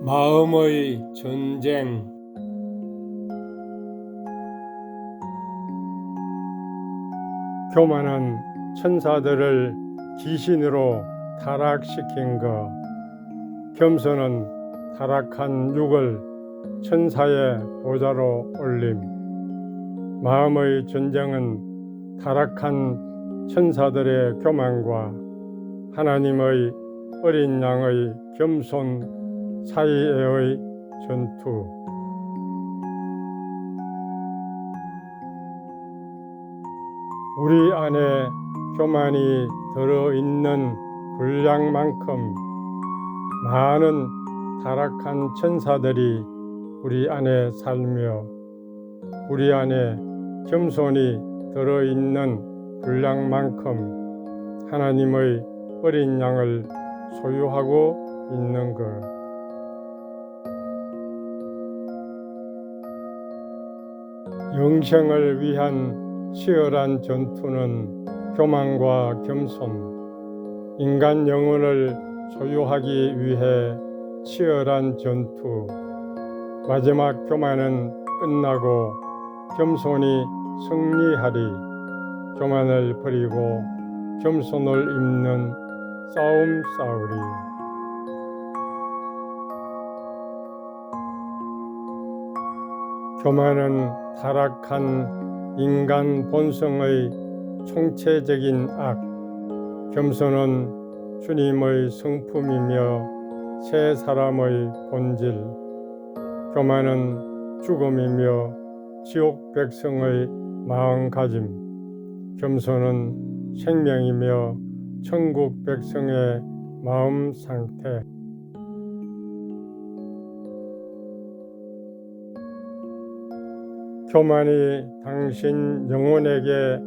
마음의 전쟁. 교만은 천사들을 귀신으로 타락시킨 것, 겸손은 타락한 육을 천사의 보좌로 올림, 마음의 전쟁은 타락한 천사들의 교만과 하나님의 어린 양의 겸손 사이의 전투. 우리 안에 교만이 들어있는 분량만큼 많은 타락한 천사들이 우리 안에 살며 우리 안에 겸손이 들어있는 분량만큼 하나님의 어린 양을 소유하고 있는 것. 영생을 위한 치열한 전투는 교만과 겸손, 인간 영혼을 소유하기 위해 치열한 전투. 마지막 교만은 끝나고 겸손이 승리하리. 교만을 버리고 겸손을 입는 싸움 싸우리. 교만은 타락한 인간 본성의 총체적인 악, 겸손은 주님의 성품이며 새 사람의 본질, 교만은 죽음이며 지옥 백성의 마음가짐, 겸손은 생명이며 천국 백성의 마음 상태. 교만이 당신 영혼에게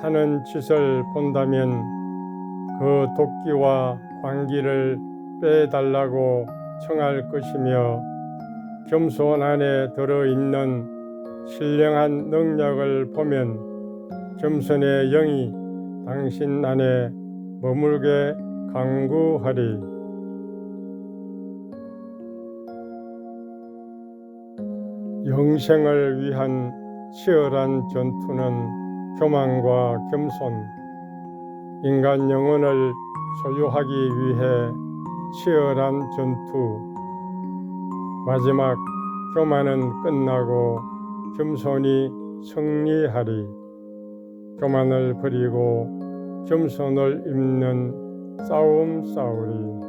하는 짓을 본다면 그 도끼와 광기를 빼달라고 청할 것이며 겸손 안에 들어있는 신령한 능력을 보면 겸손의 영이 당신 안에 머물게 강구하리. 영생을 위한 치열한 전투는 교만과 겸손, 인간 영혼을 소유하기 위해 치열한 전투. 마지막 교만은 끝나고 겸손이 승리하리. 교만을 버리고 겸손을 입는 싸움 싸우리.